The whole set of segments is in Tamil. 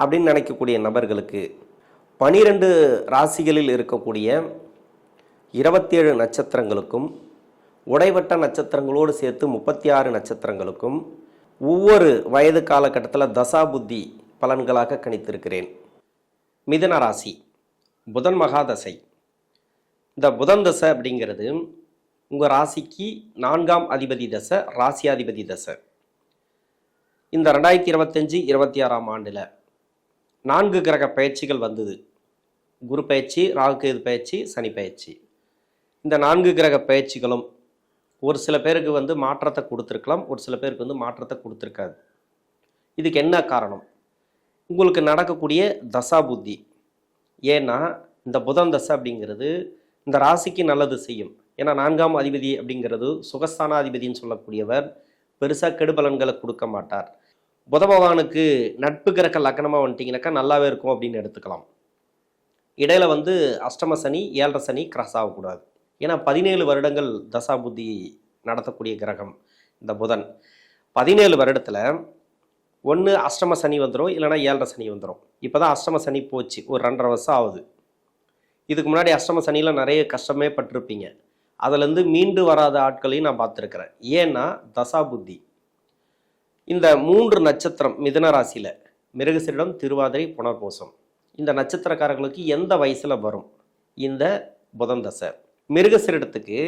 அப்படின்னு நினைக்கக்கூடிய நபர்களுக்கு பனிரெண்டு ராசிகளில் இருக்கக்கூடிய இருபத்தேழு நட்சத்திரங்களுக்கும் உடைவட்ட நட்சத்திரங்களோடு சேர்த்து முப்பத்தி ஆறு நட்சத்திரங்களுக்கும் ஒவ்வொரு வயது காலகட்டத்தில் தசா புத்தி பலன்களாக கணித்திருக்கிறேன். மிதுன ராசி புதன் மகாதசை. இந்த புதன் தசை அப்படிங்கிறது உங்கள் ராசிக்கு நான்காம் அதிபதி தசை ராசியாதிபதி தசை. இந்த ரெண்டாயிரத்தி இருபத்தஞ்சி இருபத்தி ஆறாம் ஆண்டில் நான்கு கிரக பயிற்சிகள் வந்தது. குரு பயிற்சி ராகுகேது பயிற்சி சனி பயிற்சி. இந்த நான்கு கிரக பயிற்சிகளும் ஒரு சில பேருக்கு வந்து மாற்றத்தை கொடுத்துருக்கலாம் ஒரு சில பேருக்கு வந்து மாற்றத்தை கொடுத்துருக்காது. இதுக்கு என்ன காரணம்? உங்களுக்கு நடக்கக்கூடிய தசா புத்தி. ஏன்னா இந்த புதன் தசை அப்படிங்கிறது இந்த ராசிக்கு நல்லது செய்யும். ஏன்னா நான்காம் அதிபதி அப்படிங்கிறது சுகஸ்தானாதிபதின்னு சொல்லக்கூடியவர் பெருசாக கெடுபலன்களை கொடுக்க மாட்டார். புத பகவானுக்கு நட்பு கிரக லக்னமாக வந்துட்டிங்கனாக்கா நல்லாவே இருக்கும் அப்படின்னு எடுத்துக்கலாம். இடையில வந்து அஷ்டம சனி ஏழரை சனி கிராஸ் ஆகக்கூடாது ஏன்னா பதினேழு வருடங்கள் தசா புத்தி நடத்தக்கூடிய கிரகம் இந்த புதன். பதினேழு வருடத்தில் ஒன்று அஷ்டம சனி வந்துடும் இல்லைன்னா ஏழரை சனி வந்துடும் இப்போ தான் அஷ்டம சனி போச்சு ஒரு ரெண்டரை வருஷம் ஆகுது. இதுக்கு முன்னாடி அஷ்டம சனியில் நிறைய கஷ்டமே பட்டிருப்பீங்க. அதுலேருந்து மீண்டு வராத ஆட்களையும் நான் பார்த்துருக்குறேன். ஏன்னா தசா புத்தி. இந்த மூன்று நட்சத்திரம் மிதன ராசியில் மிருகசிரிடம் திருவாதிரை புனர்பூசம். இந்த நட்சத்திரக்காரர்களுக்கு எந்த வயசில் வரும்? இந்த புதன் தசை. மிருகசிரிடத்துக்கு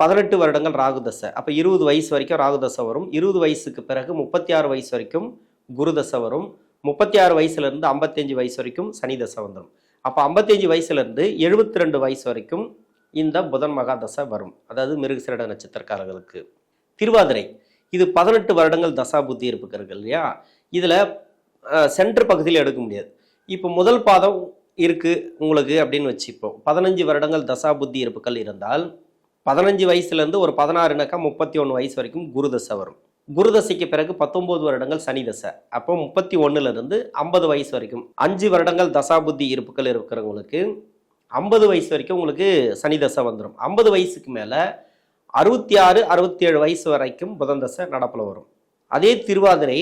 பதினெட்டு வருடங்கள் ராகு தசை. அப்போ இருபது வயசு வரைக்கும் ராகு தசை வரும். இருபது வயசுக்கு பிறகு முப்பத்தி ஆறு வயசு வரைக்கும் குரு தசை வரும். முப்பத்தி ஆறு வயசுலேருந்து ஐம்பத்தஞ்சு வயசு வரைக்கும் சனி தசை வந்துடும் அப்போ ஐம்பத்தஞ்சு வயசுலேருந்து எழுபத்தி ரெண்டு வயசு வரைக்கும் இந்த புதன் மகா தசை வரும். அதாவது மிருகசிரிட நட்சத்திரக்காரர்களுக்கு. திருவாதிரை. இது பதினெட்டு வருடங்கள் தசா புத்தி இருப்புக்கிறது இல்லையா? இதில் சென்டர் பகுதியில் எடுக்க முடியாது. இப்போ முதல் பாதம் இருக்குது உங்களுக்கு அப்படின்னு வச்சுப்போம். பதினஞ்சு வருடங்கள் தசா புத்தி இருப்புகள் இருந்தால் பதினஞ்சு வயசுலேருந்து ஒரு பதினாறுனாக்கா முப்பத்தி ஒன்று வயசு வரைக்கும் குரு தசை வரும். குரு தசைக்கு பிறகு பத்தொம்போது வருடங்கள் சனி தசை. அப்போ முப்பத்தி ஒன்றுலேருந்து ஐம்பது வயசு வரைக்கும் அஞ்சு வருடங்கள் தசா புத்தி இருப்புகள் இருக்கிறவங்களுக்கு ஐம்பது வயசு வரைக்கும் உங்களுக்கு சனி தசை வந்துடும் ஐம்பது வயசுக்கு மேலே அறுபத்தி ஆறு அறுபத்தி ஏழு வயசு வரைக்கும் புதன் தசை நடப்பில் வரும். அதே திருவாதிரை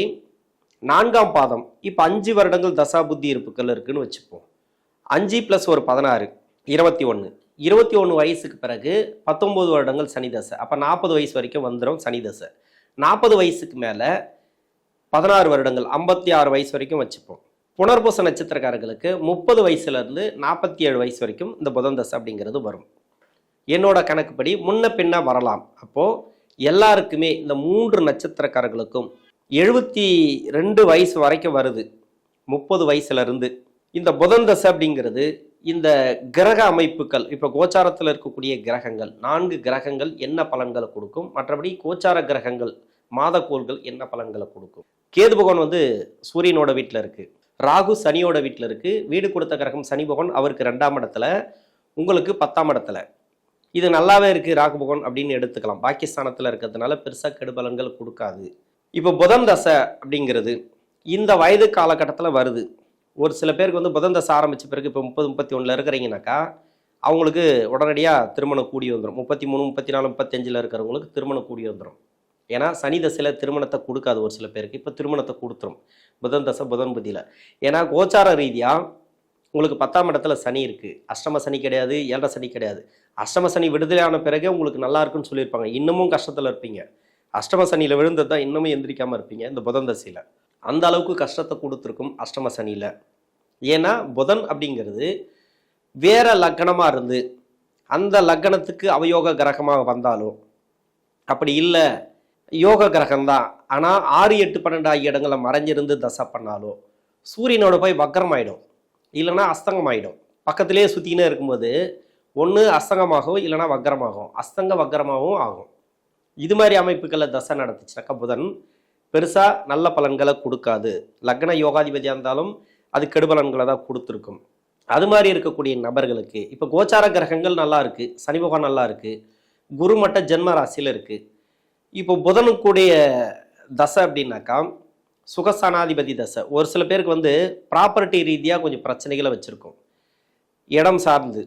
நான்காம் பாதம். இப்போ அஞ்சு வருடங்கள் தசா புத்தி இருப்புகள் இருக்குன்னு வச்சுப்போம். அஞ்சு ப்ளஸ் ஒரு பதினாறு இருபத்தி ஒன்று இருபத்தி ஒன்று வயசுக்கு பிறகு பத்தொம்போது வருடங்கள் சனி தசை. அப்போ நாற்பது வயசு வரைக்கும் வந்துடும் சனி தசை. நாற்பது வயசுக்கு மேலே பதினாறு வருடங்கள் ஐம்பத்தி ஆறு வயசு வரைக்கும் வச்சுப்போம். புனர்பூச நட்சத்திரக்காரர்களுக்கு முப்பது வயசுலேருந்து நாற்பத்தி ஏழு வயசு வரைக்கும் இந்த புதன் தசை அப்படிங்கிறது வரும். என்னோட கணக்குப்படி முன்ன பின்ன வரலாம். அப்போது எல்லாருக்குமே இந்த மூன்று நட்சத்திரக்காரர்களுக்கும் எழுபத்தி ரெண்டு வயசு வரைக்கும் வருது. முப்பது வயசுல இருந்து இந்த புதன் தசை அப்படிங்கிறது இந்த கிரக அமைப்புகள் இப்போ கோச்சாரத்தில் இருக்கக்கூடிய கிரகங்கள் நான்கு கிரகங்கள் என்ன பலன்களை கொடுக்கும்? மற்றபடி கோச்சார கிரகங்கள் மாதக்கோள்கள் என்ன பலன்களை கொடுக்கும்? கேது பகவான் வந்து சூரியனோட வீட்டில் இருக்கு. ராகு சனியோட வீட்டில் இருக்கு. வீடு கொடுத்த கிரகம் சனி பகவான் அவருக்கு ரெண்டாம் இடத்துல உங்களுக்கு பத்தாம் இடத்துல. இது நல்லாவே இருக்குது ராகு பகவான் அப்படின்னு எடுத்துக்கலாம். பாகிஸ்தானத்தில் இருக்கிறதுனால பெருசாக கெடுபலன்கள் கொடுக்காது. இப்போ புதன் தசை அப்படிங்கிறது இந்த வயது காலகட்டத்தில் வருது. ஒரு சில பேருக்கு வந்து புதன் தசை ஆரம்பித்த பிறகு இப்போ முப்பது முப்பத்தி ஒன்றில் இருக்கிறீங்கனாக்கா அவங்களுக்கு உடனடியாக திருமணம் கூடி வந்துடும் முப்பத்தி மூணு முப்பத்தி நாலு முப்பத்தஞ்சில் இருக்கிறவங்களுக்கு திருமணம் கூடி வந்துடும் ஏன்னா சனி தசையில் திருமணத்தை கொடுக்காது ஒரு சில பேருக்கு. இப்போ திருமணத்தை கொடுத்துரும். புதன் தசை புதன் புதியில். ஏன்னா கோச்சார ரீதியாக உங்களுக்கு பத்தாம் இடத்துல சனி இருக்குது அஷ்டம சனி கிடையாது ஏழரை சனி கிடையாது. அஷ்டம சனி விடுதலையான பிறகு உங்களுக்கு நல்லா இருக்குன்னு சொல்லியிருப்பாங்க. இன்னமும் கஷ்டத்தில் இருப்பீங்க. அஷ்டம சனியில் விழுந்தது தான் இன்னமும் எந்திரிக்காமல் இருப்பீங்க இந்த புதன் தசையில். அந்த அளவுக்கு கஷ்டத்தை கொடுத்துருக்கும் அஷ்டம சனியில். ஏன்னா புதன் அப்படிங்கிறது வேற லக்கணமாக இருந்து அந்த லக்கணத்துக்கு அவயோக கிரகமாக வந்தாலும் அப்படி இல்லை யோக கிரகம்தான் ஆனால் ஆறு எட்டு பன்னெண்டு ஆகிய இடங்களை மறைஞ்சிருந்து தசை பண்ணாலும் சூரியனோட போய் வக்கரமாயிடும் இல்லைன்னா அஸ்தங்கம் ஆகிடும் பக்கத்திலே சுற்றினே இருக்கும்போது ஒன்று அஸ்தங்கமாகும் இல்லைன்னா வக்கரமாகும் அஸ்தங்க வக்கரமாகவும் ஆகும். இது மாதிரி அமைப்புகளை தசை நடத்துச்சுனாக்கா புதன் பெருசாக நல்ல பலன்களை கொடுக்காது. லக்ன யோகாதிபதியாக இருந்தாலும் அது கெடுபலன்களை தான் கொடுத்துருக்கும். அது மாதிரி இருக்கக்கூடிய நபர்களுக்கு இப்போ கோச்சார கிரகங்கள் நல்லா இருக்குது சனி பகவான் நல்லா இருக்குது குரு மட்ட ஜென்ம ராசியில் இருக்குது இப்போ புதனுக்குடைய தசை அப்படின்னாக்கா சுகஸ்தானாதிபதி தசை. ஒரு சில பேருக்கு வந்து ப்ராப்பர்ட்டி ரீதியாக கொஞ்சம் பிரச்சனைகளை வச்சுருக்கோம். இடம் சார்ந்து.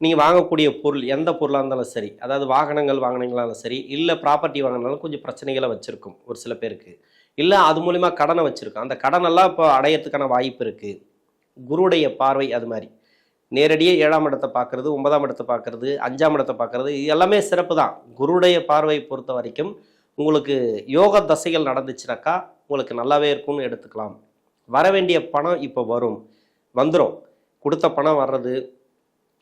நீங்கள் வாங்கக்கூடிய பொருள் எந்த பொருளாக இருந்தாலும் சரி அதாவது வாகனங்கள் வாங்கினீங்களாலும் சரி இல்லை ப்ராப்பர்ட்டி வாங்கினாலும் கொஞ்சம் பிரச்சனைகளை வச்சுருக்கும் ஒரு சில பேருக்கு. இல்லை அது மூலிமா கடனை வச்சுருக்கோம். அந்த கடனெல்லாம் இப்போ அடையறதுக்கான வாய்ப்பு இருக்குது குருடைய பார்வை அது மாதிரி. நேரடியாக ஏழாம் இடத்தை பார்க்குறது ஒன்பதாம் இடத்தை பார்க்கறது அஞ்சாம் இடத்தை பார்க்குறது இது எல்லாமே சிறப்பு தான் குருடைய பார்வை பொறுத்த வரைக்கும் உங்களுக்கு யோக தசைகள் நடந்துச்சுனாக்கா உங்களுக்கு நல்லாவே இருக்கும்னு எடுத்துக்கலாம். வர வேண்டிய பணம் இப்போ வரும். வந்துடும் கொடுத்த பணம் வர்றது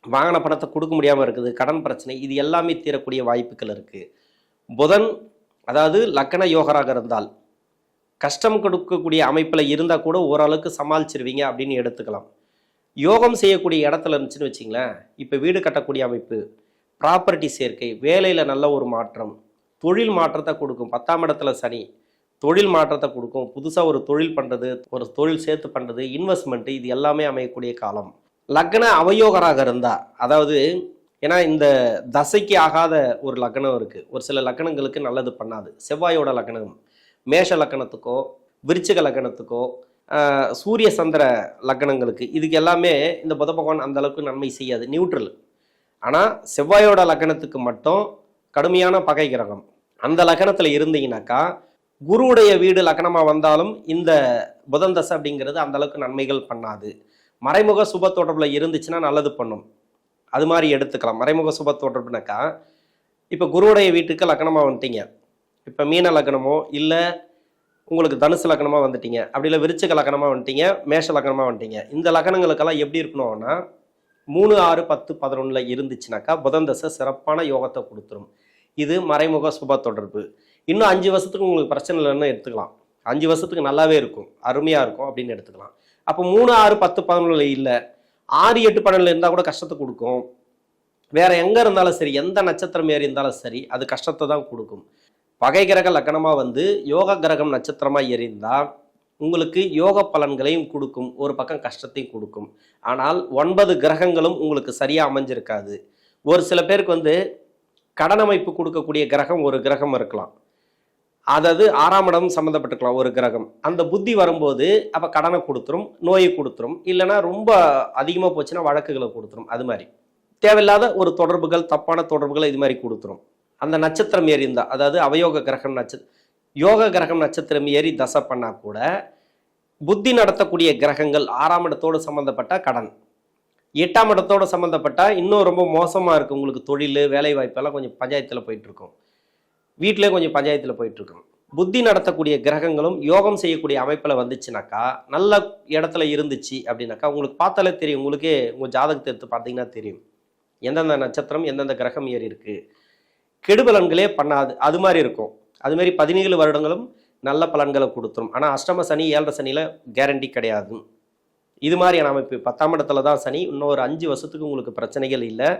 வாங்கின பணத்தை கொடுக்க முடியாமல் இருக்குது கடன் பிரச்சனை இது எல்லாமே தீரக்கூடிய வாய்ப்புகள் இருக்குது புதன் அதாவது லக்கண யோகராக இருந்தால் கஷ்டம் கொடுக்கக்கூடிய அமைப்பில் இருந்தால் கூட ஓரளவுக்கு சமாளிச்சிருவீங்க அப்படின்னு எடுத்துக்கலாம். யோகம் செய்யக்கூடிய இடத்துல இருந்துச்சுன்னு வச்சிங்களேன் இப்போ வீடு கட்டக்கூடிய அமைப்பு ப்ராப்பர்ட்டி சேர்க்கை வேலையில் நல்ல ஒரு மாற்றம் தொழில் மாற்றத்தை கொடுக்கும். பத்தாம் இடத்துல சனி தொழில் மாற்றத்தை கொடுக்கும். புதுசாக ஒரு தொழில் பண்ணுறது ஒரு தொழில் சேர்த்து பண்ணுறது இன்வெஸ்ட்மெண்ட்டு இது எல்லாமே அமையக்கூடிய காலம். லக்ன அவயோகராக இருந்தால் அதாவது ஏன்னா இந்த தசைக்கு ஆகாத ஒரு லக்னம் இருக்குது ஒரு சில லக்னங்களுக்கு நல்லது பண்ணாது. செவ்வாயோட லக்னம் மேஷ லக்கணத்துக்கோ விருச்சிக லக்கணத்துக்கோ சூரிய சந்திர லக்கணங்களுக்கு இதுக்கு எல்லாமே இந்த புத பகவான் அந்த அளவுக்கு நன்மை செய்யாது. நியூட்ரல் ஆனால் செவ்வாயோட லக்கணத்துக்கு மட்டும் கடுமையான பகை கிரகம். அந்த லக்கணத்தில் இருந்தீங்கன்னாக்கா குருவுடைய வீடு லக்னமாக வந்தாலும் இந்த புதன் தசை அப்படிங்கிறது அந்தளவுக்கு நன்மைகள் பண்ணாது. மறைமுக சுப தொடர்பில் இருந்துச்சுன்னா நல்லது பண்ணும். அது மாதிரி எடுத்துக்கலாம். மறைமுக சுப தொடர்புனாக்கா இப்போ குருவுடைய வீட்டுக்கு லக்னமாக வந்துட்டீங்க. இப்போ மீன லக்னமோ இல்லை உங்களுக்கு தனுசு லக்னமாக வந்துட்டீங்க. அப்படி இல்லை விருச்சிக லக்னமாக வந்துட்டீங்க மேஷ லக்னமாக வந்துட்டீங்க. இந்த லக்னங்களுக்கெல்லாம் எப்படி இருக்கணும்னா மூணு ஆறு பத்து பதினொன்றில் இருந்துச்சுனாக்கா புதன் தசை சிறப்பான யோகத்தை கொடுத்துரும். இது மறைமுக சுப தொடர்பு. இன்னும் அஞ்சு வருஷத்துக்கு உங்களுக்கு பிரச்சனை இல்லைன்னு எடுத்துக்கலாம். அஞ்சு வருஷத்துக்கு நல்லாவே இருக்கும். அருமையாக இருக்கும் அப்படின்னு எடுத்துக்கலாம். அப்போ மூணு ஆறு பத்து பதினொன்றில் இல்லை. ஆறு எட்டு பன்னெண்டில் இருந்தால் கூட கஷ்டத்தை கொடுக்கும். வேற எங்கே இருந்தாலும் சரி எந்த நட்சத்திரம் ஏறி இருந்தாலும் சரி அது கஷ்டத்தை தான் கொடுக்கும். பகை கிரக லக்கணமாக வந்து யோக கிரகம் நட்சத்திரமாக எரிந்தால் உங்களுக்கு யோக பலன்களையும் கொடுக்கும். ஒரு பக்கம் கஷ்டத்தையும் கொடுக்கும். ஆனால் ஒன்பது கிரகங்களும் உங்களுக்கு சரியாக அமைஞ்சிருக்காது. ஒரு சில பேருக்கு வந்து கடன் அமைப்பு கொடுக்கக்கூடிய கிரகம் ஒரு கிரகம் இருக்கலாம். அதாவது ஆறாம் இடம் சம்மந்தப்பட்டிருக்கலாம் ஒரு கிரகம். அந்த புத்தி வரும்போது அப்போ கடனை கொடுத்துரும் நோயை கொடுத்துரும். இல்லைன்னா ரொம்ப அதிகமாக போச்சுன்னா வழக்குகளை கொடுத்துரும். அது மாதிரி. தேவையில்லாத ஒரு தொடர்புகள் தப்பான தொடர்புகளை இது மாதிரி கொடுத்துரும். அந்த நட்சத்திரம் ஏறி இருந்தால் அதாவது அவயோக கிரகம் நட்சத்திரம் யோக கிரகம் நட்சத்திரம் ஏறி தசை பண்ணா கூட புத்தி நடத்தக்கூடிய கிரகங்கள் ஆறாம் இடத்தோடு சம்மந்தப்பட்ட கடன். எட்டாம் இடத்தோடு சம்மந்தப்பட்ட இன்னும் ரொம்ப மோசமாக இருக்குது உங்களுக்கு தொழில் வேலை வாய்ப்பெல்லாம் கொஞ்சம் பஞ்சாயத்தில் போயிட்டுருக்கும் வீட்டிலே கொஞ்சம் பஞ்சாயத்தில் போயிட்டுருக்கோம். புத்தி நடத்தக்கூடிய கிரகங்களும் யோகம் செய்யக்கூடிய அமைப்பில் வந்துச்சுனாக்கா நல்ல இடத்துல இருந்துச்சு அப்படின்னாக்கா உங்களுக்கு பார்த்தாலே தெரியும். உங்களுக்கே உங்கள் ஜாதகத்தை எடுத்து பார்த்தீங்கன்னா தெரியும். எந்தெந்த நட்சத்திரம் எந்தெந்த கிரகம் ஏறி இருக்குது கெடுபலன்களே பண்ணாது. அது மாதிரி இருக்கும். அதுமாரி பதினேழு வருடங்களும் நல்ல பலன்களை கொடுத்துரும். ஆனால் அஷ்டம சனி ஏழரை சனியில் கேரண்டி கிடையாது. இது மாதிரியான அமைப்பு. பத்தாம் இடத்துல தான் சனி. இன்னும் ஒரு அஞ்சு வருஷத்துக்கு உங்களுக்கு பிரச்சனைகள் இல்லை.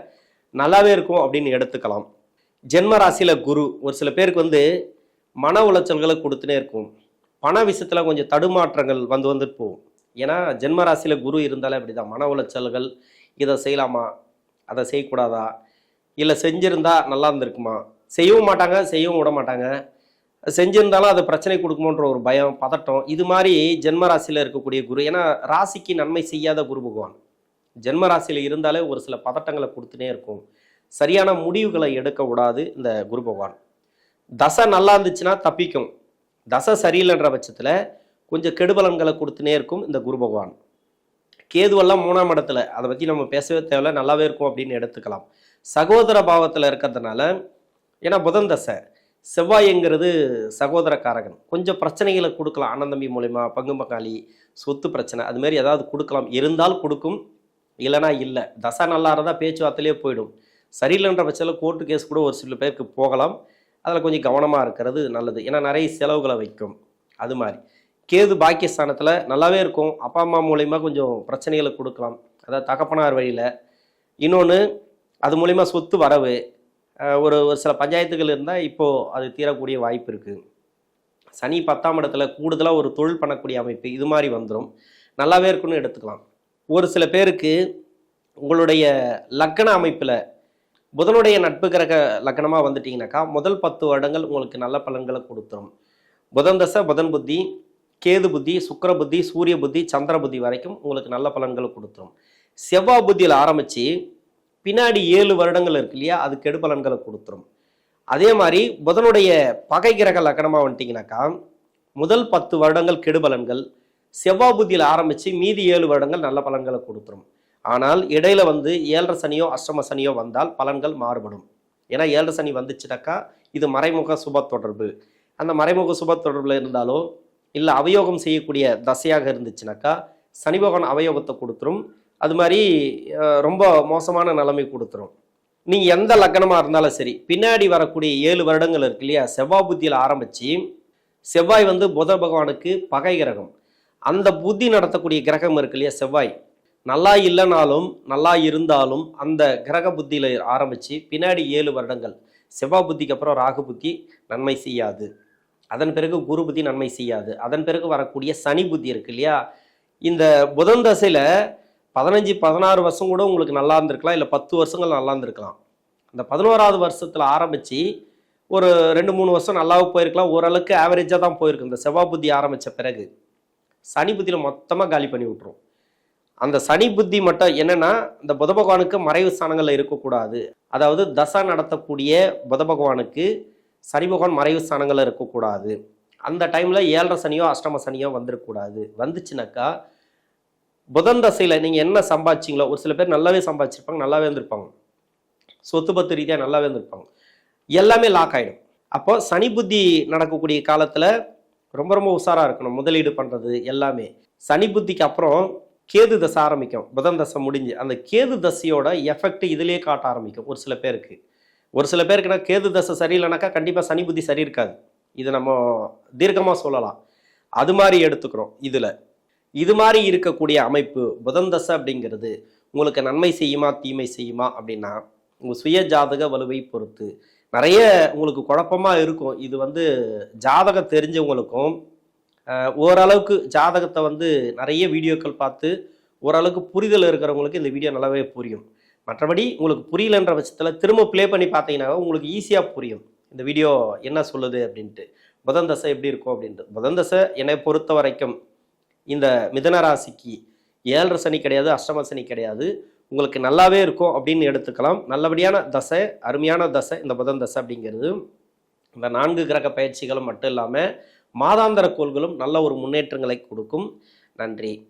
நல்லாவே இருக்கும் அப்படின்னு எடுத்துக்கலாம். ஜென்ம ராசியில் குரு ஒரு சில பேருக்கு வந்து மன உளைச்சல்களை கொடுத்துனே இருக்கும். பண விஷயத்தில் கொஞ்சம் தடுமாற்றங்கள் வந்து வந்துட்டு போகும். ஏன்னா ஜென்ம ராசியில் குரு இருந்தாலே அப்படிதான். மன உளைச்சல்கள் இதை செய்யலாமா? அதை செய்யக்கூடாதா? இல்லை செஞ்சுருந்தா நல்லா இருந்திருக்குமா? செய்யவும் மாட்டாங்க செய்யவும் விட மாட்டாங்க. செஞ்சிருந்தாலும் அது பிரச்சனை கொடுக்குமோன்ற ஒரு பயம் பதட்டம் இது மாதிரி ஜென்ம ராசியில் இருக்கக்கூடிய குரு. ஏன்னா ராசிக்கு நன்மை செய்யாத குரு பகவான். ஜென்ம ராசியில் இருந்தாலே ஒரு சில பதட்டங்களை கொடுத்துனே இருக்கும். சரியான முடிவுகளை எடுக்க விடாது இந்த குரு பகவான். தசை நல்லா இருந்துச்சுன்னா தப்பிக்கும். தசை சரியில்லைன்ற பட்சத்தில் கொஞ்சம் கெடுபலன்களை கொடுத்துனே இருக்கும் இந்த குரு பகவான். கேதுவெல்லாம் மூணாம் இடத்துல அதை பற்றி நம்ம பேசவே தேவையில்ல நல்லாவே இருக்கும் அப்படின்னு எடுத்துக்கலாம். சகோதர பாவத்தில் இருக்கிறதுனால ஏன்னா புதன் தசை செவ்வாய்ங்கிறது சகோதரக்காரகன். கொஞ்சம் பிரச்சனைகளை கொடுக்கலாம் அண்ணந்தம்பி மூலிமா பங்கு பங்காளி சொத்து பிரச்சனை அது மாதிரி ஏதாவது கொடுக்கலாம். இருந்தால் கொடுக்கும் இல்லைனா இல்லை. தசை நல்லா இருந்தால் பேச்சுவார்த்தையிலே போயிடும். சரியில்லைன்ற பட்சத்தில் கோர்ட்டு கேஸ் கூட ஒரு சில பேருக்கு போகலாம். அதில் கொஞ்சம் கவனமாக இருக்கிறது நல்லது. ஏன்னா நிறைய செலவுகளை வைக்கும். அது மாதிரி. கேது பாக்கியஸ்தானத்தில் நல்லாவே இருக்கும். அப்பா அம்மா மூலயமா கொஞ்சம் பிரச்சனைகளை கொடுக்கலாம். அதாவது தகப்பனார் வழியில். இன்னொன்று அது மூலிமா சொத்து வரவு. ஒரு ஒரு சில பஞ்சாயத்துகள் இருந்தால் இப்போது அது தீரக்கூடிய வாய்ப்பு இருக்குது சனி பத்தாம் இடத்துல கூடுதலாக ஒரு தொழில் பண்ணக்கூடிய அமைப்பு இது மாதிரி வந்துடும் நல்லாவே இருக்குன்னு எடுத்துக்கலாம். ஒரு சில பேருக்கு உங்களுடைய லக்கண அமைப்பில் புதனுடைய நட்பு கிரக லக்னமாக வந்துட்டீங்கன்னாக்கா முதல் பத்து வருடங்கள் உங்களுக்கு நல்ல பலன்களை கொடுத்துரும். புதன் தசை புதன் புத்தி கேது புத்தி சுக்கிர புத்தி சூரிய புத்தி சந்திர புத்தி வரைக்கும் உங்களுக்கு நல்ல பலன்களை கொடுத்துரும். செவ்வாய் புத்தியில் ஆரம்பித்து பின்னாடி ஏழு வருடங்கள் இருக்கு இல்லையா அது கெடு பலன்களை கொடுத்துரும். அதே மாதிரி புதனுடைய பகை கிரக லக்கணமாக வந்துட்டீங்கன்னாக்கா முதல் பத்து வருடங்கள் கெடு பலன்கள் செவ்வாய் புத்தியில் ஆரம்பித்து மீதி ஏழு வருடங்கள் நல்ல பலன்களை கொடுத்துரும். ஆனால் இடையில வந்து ஏழரை சனியோ அஷ்டம சனியோ வந்தால் பலன்கள் மாறுபடும். ஏன்னா ஏழரை சனி வந்துச்சுனாக்கா இது மறைமுக சுப தொடர்பு. அந்த மறைமுக சுப தொடர்பில் இருந்தாலோ இல்லை அவயோகம் செய்யக்கூடிய தசையாக இருந்துச்சுனாக்கா சனி பகவான் அவயோகத்தை கொடுத்துரும். அது மாதிரி ரொம்ப மோசமான நிலைமை கொடுத்துரும். நீங்கள் எந்த லக்னமாக இருந்தாலும் சரி பின்னாடி வரக்கூடிய ஏழு வருடங்கள் இருக்கு இல்லையா செவ்வாய் புத்தியில் ஆரம்பித்து செவ்வாய் வந்து புத பகவானுக்கு பகை கிரகம். அந்த புத்தி நடத்தக்கூடிய கிரகம் இருக்கு இல்லையா செவ்வாய். நல்லா இல்லைனாலும் நல்லா இருந்தாலும் அந்த கிரக புத்தியில் ஆரம்பித்து பின்னாடி ஏழு வருடங்கள். செவ்வாய் புத்திக்கு அப்புறம் ராகு புத்தி நன்மை செய்யாது. அதன் பிறகு குரு புத்தி நன்மை செய்யாது. அதன் பிறகு வரக்கூடிய சனி புத்தி இருக்கு இல்லையா? இந்த புதன் தசையில் பதினஞ்சு பதினாறு வருஷம் கூட உங்களுக்கு நல்லா இருந்திருக்கலாம். இல்லை பத்து வருஷங்கள் நல்லா இருந்திருக்கலாம். அந்த பதினோராவது வருஷத்தில் ஆரம்பித்து ஒரு ரெண்டு மூணு வருஷம் நல்லாவே போயிருக்கலாம். ஓரளவுக்கு ஆவரேஜாக தான் போயிருக்கு. இந்த செவ்வாய் புத்தி ஆரம்பித்த பிறகு சனி புத்தியில் மொத்தமாக காலி பண்ணி விட்ரும் அந்த சனி புத்தி மட்டும் என்னன்னா இந்த புத பகவானுக்கு மறைவு ஸ்தானங்களில் இருக்கக்கூடாது. அதாவது தசா நடத்தக்கூடிய புத பகவானுக்கு சனி பகவான் மறைவு ஸ்தானங்களில் இருக்கக்கூடாது. அந்த டைமில் ஏழரை சனியோ அஷ்டம சனியோ வந்துடக்கூடாது வந்துச்சுனாக்கா புதன் தசையில் நீங்கள் என்ன சம்பாதிச்சிங்களோ ஒரு சில பேர் நல்லாவே சம்பாதிச்சிருப்பாங்க நல்லாவே இருந்திருப்பாங்க. சொத்து பத்து ரீதியாக நல்லாவே இருந்திருப்பாங்க. எல்லாமே லாக் ஆகிடும் அப்போ சனி புத்தி நடக்கக்கூடிய காலத்தில் ரொம்ப ரொம்ப உஷாராக இருக்கணும். முதலீடு பண்ணுறது எல்லாமே. சனி புத்திக்கு அப்புறம் கேது தசை ஆரம்பிக்கும். புதன் தசை முடிஞ்சு அந்த கேது தசையோட எஃபெக்ட் இதிலே காட்ட ஆரம்பிக்கும் ஒரு சில பேருக்கு. ஒரு சில பேருக்குன்னா கேது தசை சரியில்லைனாக்கா கண்டிப்பாக சனி புத்தி சரி இருக்காது. இது நம்ம தீர்க்கமாக சொல்லலாம். அது மாதிரி எடுத்துக்கிறோம் இதில். இது மாதிரி இருக்கக்கூடிய அமைப்பு புதன் தசை அப்படிங்கிறது உங்களுக்கு நன்மை செய்யுமா தீமை செய்யுமா அப்படின்னா உங்கள் சுய ஜாதக வலுவை பொறுத்து. நிறைய உங்களுக்கு குழப்பமாக இருக்கும். இது வந்து ஜாதகம் தெரிஞ்சவங்களுக்கும் ஓரளவுக்கு ஜாதகத்தை வந்து நிறைய வீடியோக்கள் பார்த்து ஓரளவுக்கு புரிதல் இருக்கிறவங்களுக்கு இந்த வீடியோ நல்லாவே புரியும். மற்றபடி உங்களுக்கு புரியலன்ற பட்சத்தில் திரும்ப ப்ளே பண்ணி பார்த்தீங்கன்னா உங்களுக்கு ஈஸியாக புரியும். இந்த வீடியோ என்ன சொல்லுது அப்படின்ட்டு. புதன் தசை எப்படி இருக்கும் அப்படின்ட்டு. புதன் தசை என்னை பொறுத்த வரைக்கும் இந்த மிதன ராசிக்கு ஏழரை சனி கிடையாது அஷ்டம சனி கிடையாது. உங்களுக்கு நல்லாவே இருக்கும் அப்படின்னு எடுத்துக்கலாம். நல்லபடியான தசை அருமையான தசை இந்த புதன் தசை அப்படிங்கிறது. இந்த நான்கு கிரக பயிற்சிகளும் மட்டும் இல்லாமல் மாதாந்திர கோள்களும் நல்ல ஒரு முன்னேற்றங்களை கொடுக்கும். நன்றி.